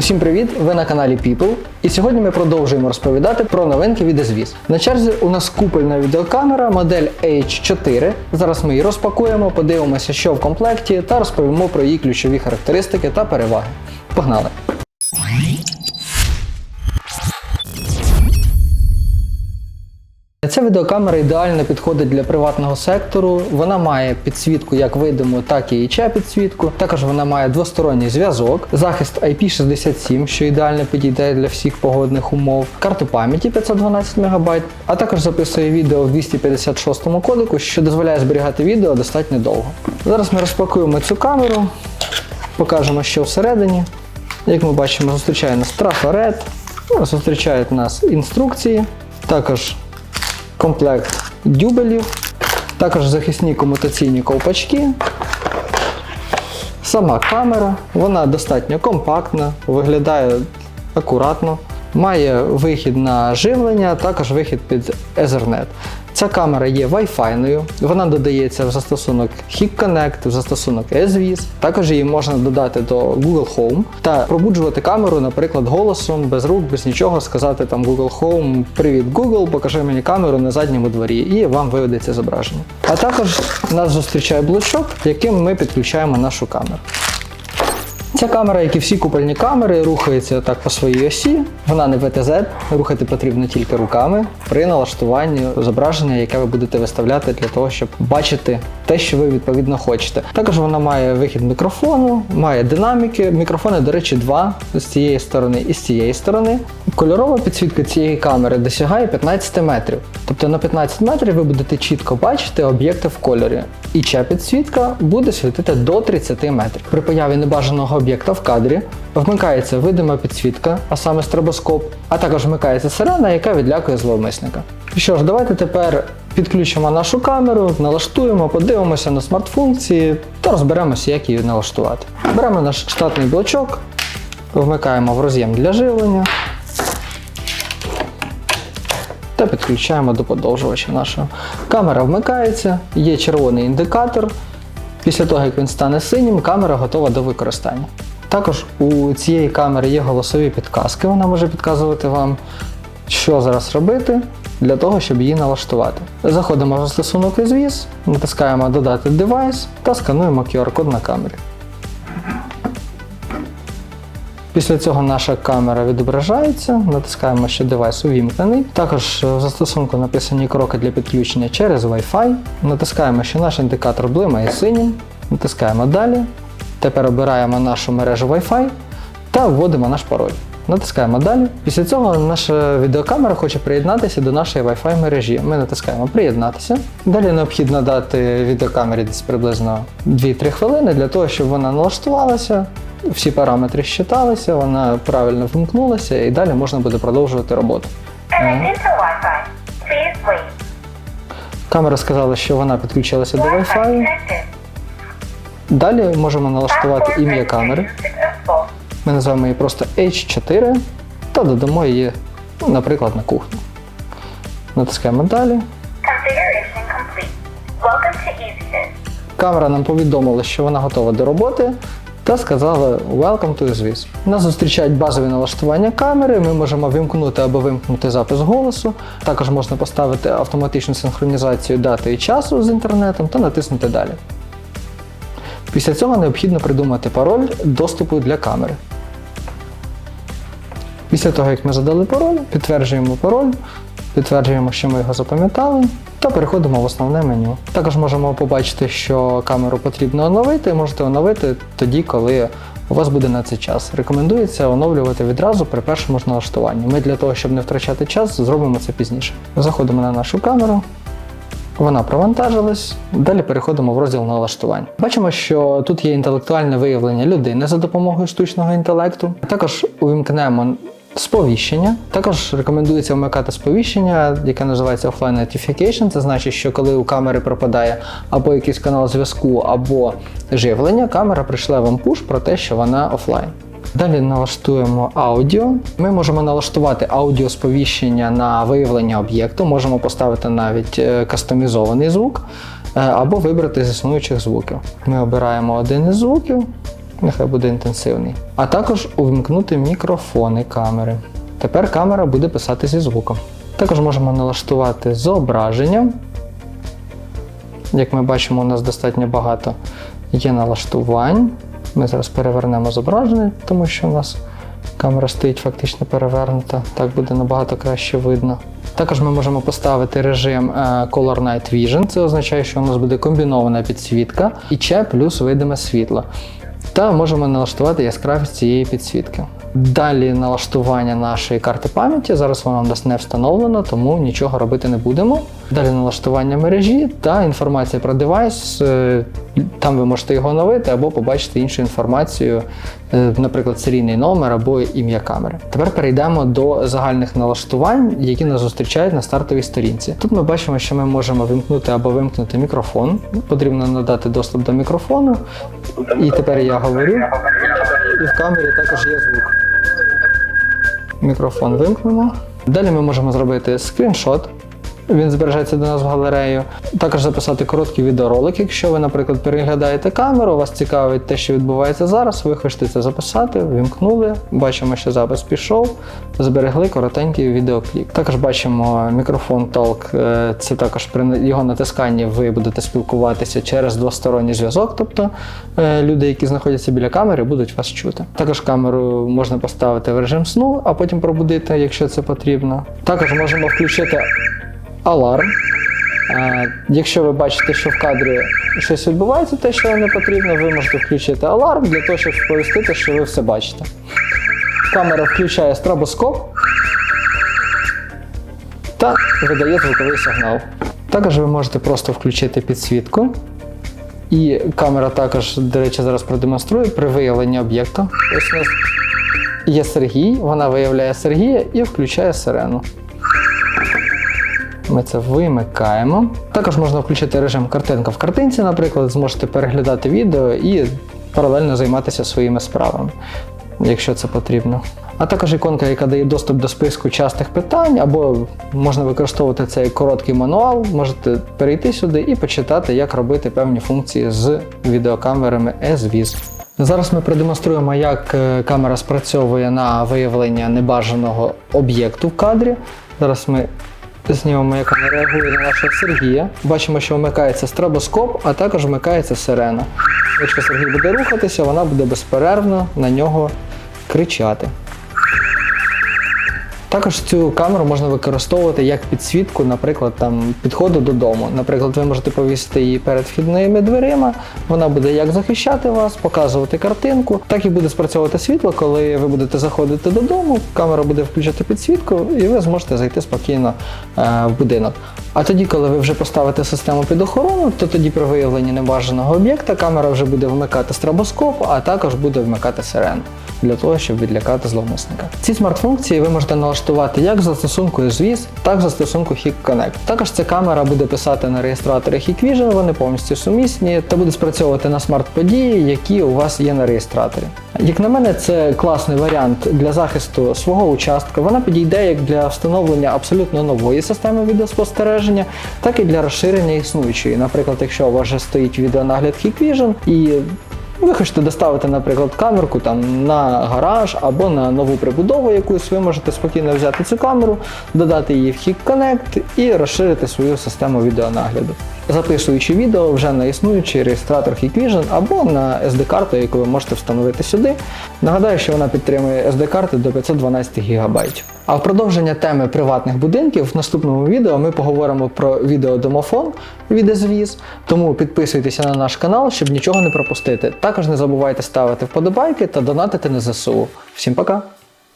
Усім привіт! Ви на каналі People. І сьогодні ми продовжуємо розповідати про новинки від SVIS. На черзі у нас купельна відеокамера модель H4. Зараз ми її розпакуємо, подивимося, що в комплекті, та розповімо про її ключові характеристики та переваги. Погнали! Ця відеокамера ідеально підходить для приватного сектору. Вона має підсвітку як видиму, так і ІЧ підсвітку. Також вона має двосторонній зв'язок, захист IP67, що ідеально підійде для всіх погодних умов, карту пам'яті 512 МБ, а також записує відео в 256 кодеку, що дозволяє зберігати відео достатньо довго. Зараз ми розпакуємо цю камеру, покажемо, що всередині. Як ми бачимо, зустрічає нас трафарет, ну, зустрічають нас інструкції, також комплект дюбелів, також захисні комутаційні ковпачки. Сама камера, вона достатньо компактна, виглядає акуратно, має вихід на живлення, також вихід під Ethernet. Ця камера є Wi-Fi, вона додається в застосунок Hik Connect, в застосунок SVIS. Також її можна додати до Google Home та пробуджувати камеру, наприклад, голосом, без рук, без нічого, сказати там Google Home Привіт Google, покажи мені камеру на задньому дворі, і вам виведеться зображення. А також нас зустрічає блочок, яким ми підключаємо нашу камеру. Ця камера, як і всі купольні камери, рухається так по своїй осі. Вона не ВТЗ, рухати потрібно тільки руками при налаштуванні зображення, яке ви будете виставляти для того, щоб бачити те, що ви відповідно хочете. Також вона має вихід мікрофону, має динаміки. Мікрофони, до речі, два з цієї сторони і з цієї сторони. Кольорова підсвітка цієї камери досягає 15 метрів. Тобто на 15 метрів ви будете чітко бачити об'єкти в кольорі. І ця підсвітка буде світити до 30 метрів. При появі небажаного об'єкта в кадрі вмикається видима підсвітка, а саме стробоскоп, а також вмикається сирена, яка відлякує зловмисника. Що ж, давайте тепер підключимо нашу камеру, налаштуємо, подивимося на смарт-функції та розберемося, як її налаштувати. Беремо наш штатний блочок, вмикаємо в роз'єм для живлення та підключаємо до подовжувача нашого. Камера вмикається, є червоний індикатор. Після того, як він стане синім, камера готова до використання. Також у цієї камери є голосові підказки, вона може підказувати вам, що зараз робити для того, щоб її налаштувати. Заходимо в застосунок SVIS, натискаємо Додати девайс та скануємо QR-код на камері. Після цього наша камера відображається, натискаємо, що девайс увімкнений. Також в застосунку написані кроки для підключення через Wi-Fi. Натискаємо, що наш індикатор блимає синім. Натискаємо далі. Тепер обираємо нашу мережу Wi-Fi та вводимо наш пароль. Натискаємо далі. Після цього наша відеокамера хоче приєднатися до нашої Wi-Fi мережі. Ми натискаємо Приєднатися. Далі необхідно дати відеокамері десь приблизно 2-3 хвилини для того, щоб вона налаштувалася. Всі параметри щиталися, вона правильно вимкнулася і далі можна буде продовжувати роботу. Камера сказала, що вона підключилася до Wi-Fi. Далі можемо налаштувати ім'я камери. Ми називаємо її просто H4 та додамо її, ну, наприклад, на кухню. Натискаємо далі. Камера нам повідомила, що вона готова до роботи. Та сказала Welcome to SVIS. Нас зустрічають базові налаштування камери. Ми можемо вимкнути або вимкнути запис голосу. Також можна поставити автоматичну синхронізацію дати і часу з інтернетом та натиснути далі. Після цього необхідно придумати пароль доступу для камери. Після того, як ми задали пароль, підтверджуємо пароль, підтверджуємо, що ми його запам'ятали, та переходимо в основне меню. Також можемо побачити, що камеру потрібно оновити, можете оновити тоді, коли у вас буде на це час. Рекомендується оновлювати відразу при першому ж налаштуванні. Ми для того, щоб не втрачати час, зробимо це пізніше. Заходимо на нашу камеру. Вона провантажилась. Далі переходимо в розділ налаштувань. Бачимо, що тут є інтелектуальне виявлення людини за допомогою штучного інтелекту. Також увімкнемо сповіщення. Також рекомендується вмикати сповіщення, яке називається Offline Notification. Це значить, що коли у камери пропадає або якийсь канал зв'язку, або живлення, камера прийшла вам пуш про те, що вона офлайн. Далі налаштуємо аудіо. Ми можемо налаштувати аудіосповіщення на виявлення об'єкту, можемо поставити навіть е, кастомізований звук е, або вибрати з існуючих звуків. Ми обираємо один із звуків, Нехай буде інтенсивний. А також увімкнути мікрофони камери. Тепер камера буде писати зі звуком. Також можемо налаштувати зображення. Як ми бачимо, у нас достатньо багато є налаштувань. Ми зараз перевернемо зображення, тому що у нас камера стоїть фактично перевернута. Так буде набагато краще видно. Також ми можемо поставити режим е, Color Night Vision. Це означає, що у нас буде комбінована підсвітка і ще плюс видиме світло. Та можемо налаштувати яскравість цієї підсвітки. Далі налаштування нашої карти пам'яті. Зараз вона у нас не встановлена, тому нічого робити не будемо. Далі налаштування мережі та інформація про девайс. Е, Там ви можете його оновити або побачити іншу інформацію, е, наприклад, серійний номер або ім'я камери. Тепер перейдемо до загальних налаштувань, які нас зустрічають на стартовій сторінці. Тут ми бачимо, що ми можемо вимкнути або вимкнути мікрофон. Потрібно надати доступ до мікрофону. І тепер я говорю, і в камері також є звук. Мікрофон вимкнемо. Далі ми можемо зробити скріншот. Він збережеться до нас в галерею. Також записати короткий відеоролик. Якщо ви, наприклад, переглядаєте камеру, вас цікавить те, що відбувається зараз, ви хочете це записати, вімкнули. Бачимо, що запис пішов, зберегли коротенький відеокліп. Також бачимо мікрофон Talk. е, Це також при його натисканні ви будете спілкуватися через двосторонній зв'язок, тобто е, люди, які знаходяться біля камери, будуть вас чути. Також камеру можна поставити в режим сну, а потім пробудити, якщо це потрібно. Також можемо включити аларм. Якщо ви бачите, що в кадрі щось відбувається, те, що вам не потрібно, ви можете включити аларм для того, щоб сповістити, що ви все бачите. Камера включає стробоскоп та видає звуковий сигнал. Також ви можете просто включити підсвітку. І камера також, до речі, зараз продемонструє при виявленні об'єкта. Ось у нас є Сергій, вона виявляє Сергія і включає сирену. Ми це вимикаємо. Також можна включити режим картинка в картинці, наприклад, зможете переглядати відео і паралельно займатися своїми справами, якщо це потрібно. А також іконка, яка дає доступ до списку частих питань, або можна використовувати цей короткий мануал, можете перейти сюди і почитати, як робити певні функції з відеокамерами SVIS. Зараз ми продемонструємо, як е, камера спрацьовує на виявлення небажаного об'єкту в кадрі. Зараз ми знімемо, як вона реагує на нашого Сергія. Бачимо, що вмикається стробоскоп, а також вмикається сирена. Якщо Сергій буде рухатися, вона буде безперервно на нього кричати. Також цю камеру можна використовувати як підсвітку, наприклад, там підходу додому. Наприклад, ви можете повісити її перед вхідними дверима. Вона буде як захищати вас, показувати картинку, так і буде спрацьовувати світло, коли ви будете заходити додому. Камера буде включати підсвітку, і ви зможете зайти спокійно е, в будинок. А тоді, коли ви вже поставите систему під охорону, то тоді при виявленні небажаного об'єкта камера вже буде вмикати стробоскоп, а також буде вмикати сирену для того, щоб відлякати зловмисника. Ці смарт-функції ви можете налаштувати як застосунку SVIS, так і застосунку Hik Connect. Також ця камера буде писати на реєстраторі Hikvision, вони повністю сумісні, та буде спрацьовувати на смарт-події, які у вас є на реєстраторі. Як на мене, це класний варіант для захисту свого участка. Вона підійде як для встановлення абсолютно нової системи відеоспостереження, так і для розширення існуючої. Наприклад, якщо у вас вже стоїть відеонагляд Hikvision і ви хочете доставити, наприклад, камерку там на гараж або на нову прибудову якусь, ви можете спокійно взяти цю камеру, додати її в Hik Connect і розширити свою систему відеонагляду, записуючи відео вже на існуючий реєстратор Hikvision або на SD-карту, яку ви можете встановити сюди. Нагадаю, що вона підтримує SD-карти до 512 ГБ. А в продовження теми приватних будинків в наступному відео ми поговоримо про відеодомофон від SVIS, тому підписуйтеся на наш канал, щоб нічого не пропустити. Також не забувайте ставити вподобайки та донатити на ЗСУ. Всім пока!